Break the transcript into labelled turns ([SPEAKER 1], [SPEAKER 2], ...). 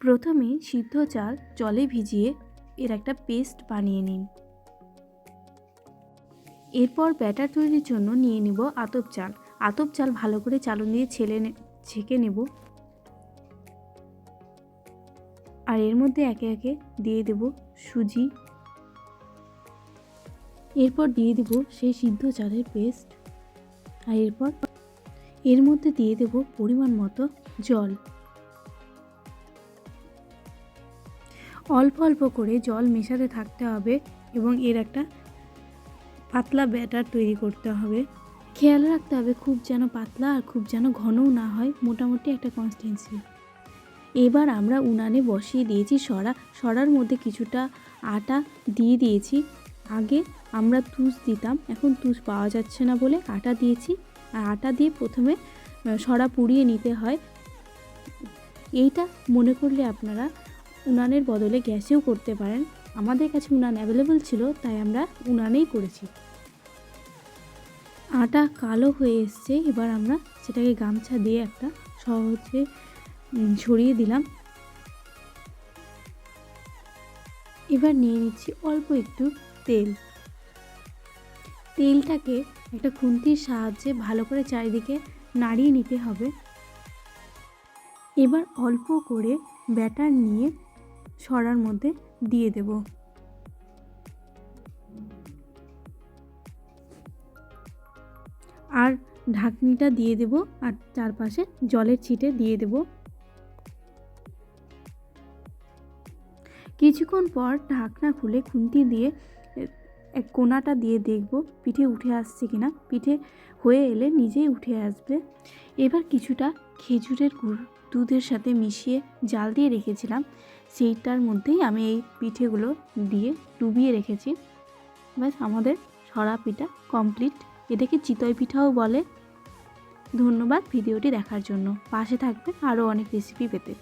[SPEAKER 1] প্রথমে সিদ্ধ চাল জলে ভিজিয়ে এর একটা পেস্ট বানিয়ে নিন। এরপর ব্যাটার তৈরির জন্য নিয়ে নিব আতপ চাল। আতপ চাল ভালো করে চালন দিয়ে ছেলে ছেঁকে নেব। আর এর মধ্যে একে একে দিয়ে দেব সুজি। এরপর দিয়ে দেব সেই সিদ্ধ চালের পেস্ট। আর এরপর এর মধ্যে দিয়ে দেব পরিমাণ মতো জল। অল্প অল্প করে জল মেশাতে থাকতে হবে এবং এর একটা পাতলা ব্যাটার তৈরি করতে হবে। খেয়াল রাখতে হবে খুব যেন পাতলা আর খুব যেন ঘনও না হয়, মোটামুটি একটা কনসিস্টেন্সি এবার আমরা উনানে বসিয়ে দিয়েছি সরা, সরার মধ্যে কিছুটা আটা দিয়ে দিয়েছি। আগে আমরা তুষ দিতাম, এখন তুষ পাওয়া যাচ্ছে না বলে আটা দিয়েছি। আর আটা দিয়ে প্রথমে সরা পুড়িয়ে নিতে হয়। এইটা মনে করলে আপনারা উনানের বদলে গ্যাসেও করতে পারেন। আমাদের কাছে উনান অ্যাভেলেবল ছিল, তাই আমরা উনানেই করেছি। আটা কালো হয়ে এসছে, এবার আমরা সেটাকে গামছা দিয়ে একটা সহজে ছড়িয়ে দিলাম। এবার নিয়ে নিচ্ছি অল্প একটু তেল। তেলটাকে একটা খুন্তির সাহায্যে ভালো করে চারিদিকে নাড়িয়ে নিতে হবে। এবার অল্প করে ব্যাটার নিয়ে সরার মধ্যে দিয়ে দেব। আর ঢাকনিটা দিয়ে দেব আর চারপাশে জলের ছিটে দিয়ে দেব। কিছুক্ষণ পর ঢাকনা খুলে খুন্তি দিয়ে, এক কোনাটা দিয়ে দেখব পিঠে উঠে আসছে কিনা। পিঠে হয়ে এলে নিজেই উঠে আসবে। এবার কিছুটা খেজুরের গুড় দুধের সাথে মিশিয়ে জাল দিয়ে রেখেছিলাম। সেইটার মধ্যেই আমি এই পিঠেগুলো দিয়ে ডুবিয়ে রেখেছি। ব্যাস, আমাদের সরা পিঠা কমপ্লিট এটাকে চিতই পিঠাও বলে? ধন্যবাদ ভিডিওটি দেখার জন্য। পাশে থাকবেন আরও অনেক রেসিপি পেতে।